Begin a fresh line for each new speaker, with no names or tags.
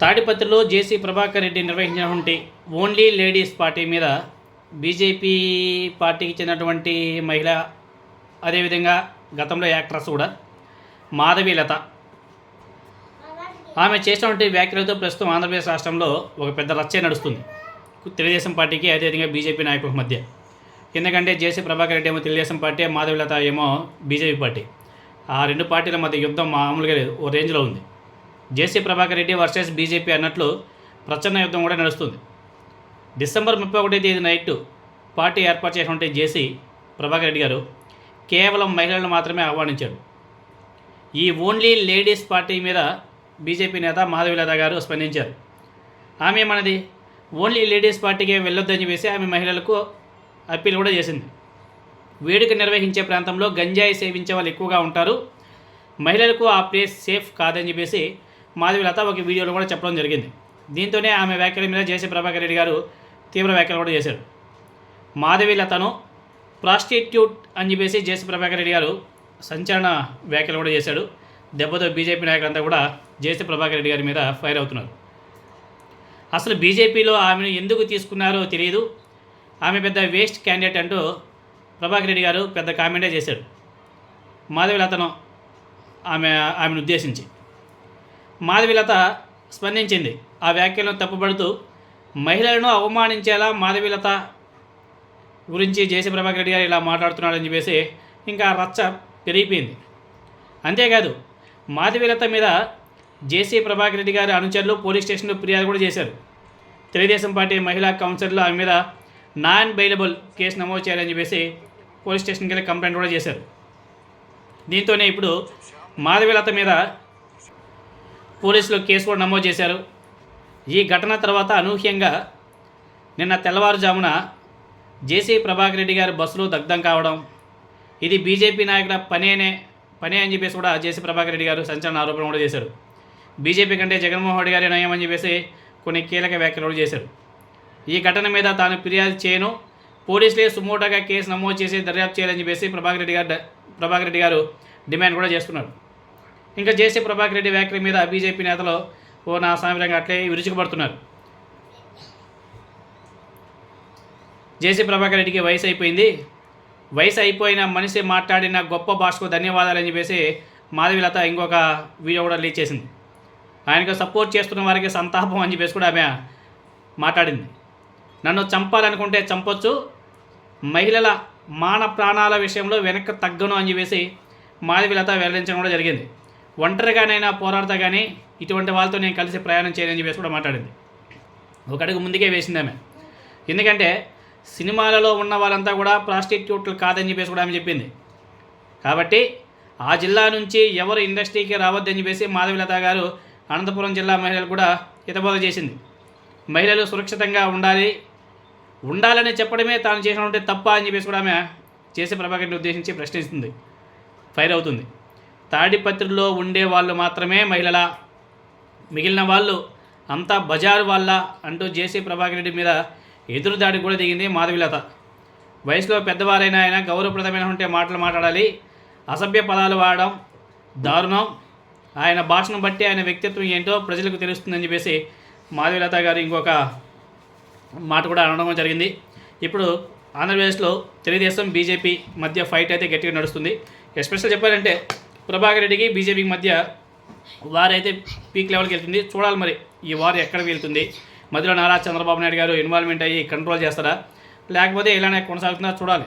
తాడిపత్రిలో జేసీ ప్రభాకర్ రెడ్డి నిర్వహించినటువంటి only ladies party మీద బీజేపీ పార్టీకి చెందినటువంటి మహిళ అదేవిధంగా గతంలో యాక్ట్రస్ కూడా మాధవీలత ఆమె చేసినటువంటి వ్యాఖ్యలతో ప్రస్తుతం ఆంధ్రప్రదేశ్ రాష్ట్రంలో ఒక పెద్ద రచ్చే నడుస్తుంది. తెలుగుదేశం పార్టీకి అదేవిధంగా బీజేపీ నాయకుల మధ్య. ఎందుకంటే జేసీ ప్రభాకర్ రెడ్డి ఏమో తెలుగుదేశం పార్టీ మాధవీలత ఏమో బీజేపీ పార్టీ. ఆ రెండు పార్టీల మధ్య యుద్ధం మామూలుగా లేదు. ఓ రేంజ్లో ఉంది. JC Prabhakar Reddy versus BJP అన్నట్లు ప్రచన్న యుద్ధం కూడా నడుస్తుంది. డిసెంబర్ ముప్పై ఒకటి తేదీ నైట్ పార్టీ ఏర్పాటు చేసినటువంటి జేసీ ప్రభాకర్ రెడ్డి గారు కేవలం మహిళలను మాత్రమే ఆహ్వానించాడు. ఈ ఓన్లీ లేడీస్ పార్టీ మీద బీజేపీ నేత మాధవీలత గారు స్పందించారు. ఆమె మనది ఓన్లీ లేడీస్ పార్టీకి వెళ్ళొద్దని చెప్పేసి ఆమె మహిళలకు అప్పీల్ కూడా చేసింది. వేడుక నిర్వహించే ప్రాంతంలో గంజాయి సేవించే వాళ్ళు ఎక్కువగా ఉంటారు. మహిళలకు ఆ ప్లేస్ సేఫ్ కాదని చెప్పేసి మాధవి లత ఒక వీడియోలో కూడా చెప్పడం జరిగింది. దీంతోనే ఆమె వ్యాఖ్యల మీద జేసీ ప్రభాకర్ రెడ్డి గారు తీవ్ర వ్యాఖ్యలు కూడా చేశారు. మాధవీలతను ప్రాస్టిట్యూట్ అని చెప్పేసి జేసీ ప్రభాకర్ రెడ్డి గారు సంచలన వ్యాఖ్యలు కూడా చేశాడు. దెబ్బతో బీజేపీ నాయకులంతా కూడా జేసీ ప్రభాకర్ రెడ్డి గారి మీద ఫైర్ అవుతున్నారు. అసలు బీజేపీలో ఆమెను ఎందుకు తీసుకున్నారో తెలియదు. ఆమె పెద్ద వేస్ట్ క్యాండిడేట్ అంటూ ప్రభాకర్ రెడ్డి గారు పెద్ద కామెంటే చేశాడు. మాధవీలతను ఆమె ఆమెను ఉద్దేశించి. మాధవిలత స్పందించింది. ఆ వ్యాఖ్యలను తప్పుపడుతూ మహిళలను అవమానించేలా మాధవిలత గురించి జేసీ ప్రభాకర్ రెడ్డి గారు ఇలా మాట్లాడుతున్నాడని చెప్పేసి ఇంకా రచ్చ పెరిగిపోయింది. అంతేకాదు మాధవిలత మీద జేసీ ప్రభాకర్ రెడ్డి గారి అనుచరులు పోలీస్ స్టేషన్లో ఫిర్యాదు కూడా చేశారు. తెలుగుదేశం పార్టీ మహిళా కౌన్సిలర్లు ఆమె మీద నాన్ బెయిలబుల్ కేసు నమోదు చేయాలని చెప్పేసి పోలీస్ స్టేషన్కి వెళ్ళి కంప్లైంట్ కూడా చేశారు. దీంతోనే ఇప్పుడు మాధవిలత మీద పోలీసులు కేసు కూడా నమోదు చేశారు. ఈ ఘటన తర్వాత అనూహ్యంగా నిన్న తెల్లవారుజామున జేసీ ప్రభాకర్ రెడ్డి గారి బస్సులో దగ్ధం కావడం ఇది బీజేపీ నాయకుల పనేనే పనే అని చెప్పేసి కూడా జేసీ ప్రభాకర్ రెడ్డి గారు సంచలన ఆరోపణ కూడా చేశారు. బీజేపీ కంటే జగన్మోహన్ రెడ్డి గారి నయం అని చెప్పేసి కొన్ని కీలక వ్యాఖ్యలు కూడా చేశారు. ఈ ఘటన మీద తాను ఫిర్యాదు చేయను. పోలీసులే సుమోటాగా కేసు నమోదు చేసి దర్యాప్తు చేయాలని చెప్పేసి ప్రభాకర్ రెడ్డి గారు ప్రభాకర్ రెడ్డి గారు డిమాండ్ కూడా చేస్తున్నారు. ఇంకా జేసీ ప్రభాకర్ రెడ్డి వ్యాఖ్యల మీద బీజేపీ నేతలు ఓ నా సామిరంగా అట్లే విరుచుకుపడుతున్నారు. జేసీ ప్రభాకర్ రెడ్డికి వయసు అయిపోయింది. వయసు అయిపోయిన మనిషి మాట్లాడిన గొప్ప భాషకు ధన్యవాదాలు అని చెప్పేసి మాధవిలత ఇంకొక వీడియో కూడా లీక్ చేసింది. ఆయనకు సపోర్ట్ చేస్తున్న వారికి సంతాపం అని చెప్పేసి కూడా ఆమె మాట్లాడింది. నన్ను చంపాలనుకుంటే చంపొచ్చు మహిళల మాన ప్రాణాల విషయంలో వెనక్కి తగ్గను అని చెప్పేసి మాధవిలత వెల్లడించడం కూడా జరిగింది. ఒంటరిగానైనా పోరాడతా కానీ ఇటువంటి వాళ్ళతో నేను కలిసి ప్రయాణం చేయనని చెప్పేసి కూడా మాట్లాడింది. ఒక అడుగు ముందుకే వేసింది ఆమె. ఎందుకంటే సినిమాలలో ఉన్న వాళ్ళంతా కూడా ప్రాస్టిట్యూట్లు కాదని చెప్పేసి కూడా ఆమె చెప్పింది. కాబట్టి ఆ జిల్లా నుంచి ఎవరు ఇండస్ట్రీకి రావద్దని చెప్పేసి మాధవిలత గారు అనంతపురం జిల్లా మహిళలు కూడా హితబోధ చేసింది. మహిళలు సురక్షితంగా ఉండాలి. ఉండాలని చెప్పడమే తాను చేసినటువంటి తప్ప అని చెప్పేసి కూడా ఆమె చేసే ప్రభాకర్ని ఉద్దేశించి ప్రశ్నిస్తుంది. ఫైర్ అవుతుంది. తాడిపత్రిలో ఉండే వాళ్ళు మాత్రమే మహిళల మిగిలిన వాళ్ళు అంతా బజారు వాళ్ళ అంటూ జేసీ ప్రభాకర్ రెడ్డి మీద ఎదురు దాడి కూడా దిగింది మాధవిలత వయసులో పెద్దవారైన ఆయన గౌరవప్రదమైనటువంటి మాటలు మాట్లాడాలి. అసభ్య పదాలు వాడడం దారుణం. ఆయన భాషను బట్టి ఆయన వ్యక్తిత్వం ఏంటో ప్రజలకు తెలుస్తుందని చెప్పేసి మాధవిలత గారు ఇంకొక మాట కూడా అనడం జరిగింది. ఇప్పుడు ఆంధ్రప్రదేశ్లో తెలుగుదేశం బీజేపీ మధ్య ఫైట్ అయితే గట్టిగా నడుస్తుంది. ఎస్పెషల్ చెప్పాలంటే ప్రభాకర్ రెడ్డికి బీజేపీకి మధ్య వారైతే పీక్ లెవెల్కి వెళ్తుంది. చూడాలి మరి ఈ వారు ఎక్కడ వెళ్తుంది. మధ్యలో నారా చంద్రబాబు నాయుడు గారు ఇన్వాల్వ్మెంట్ అయ్యి కంట్రోల్ చేస్తారా? లేకపోతే ఇలానే కొనసాగుతుందా? చూడాలి.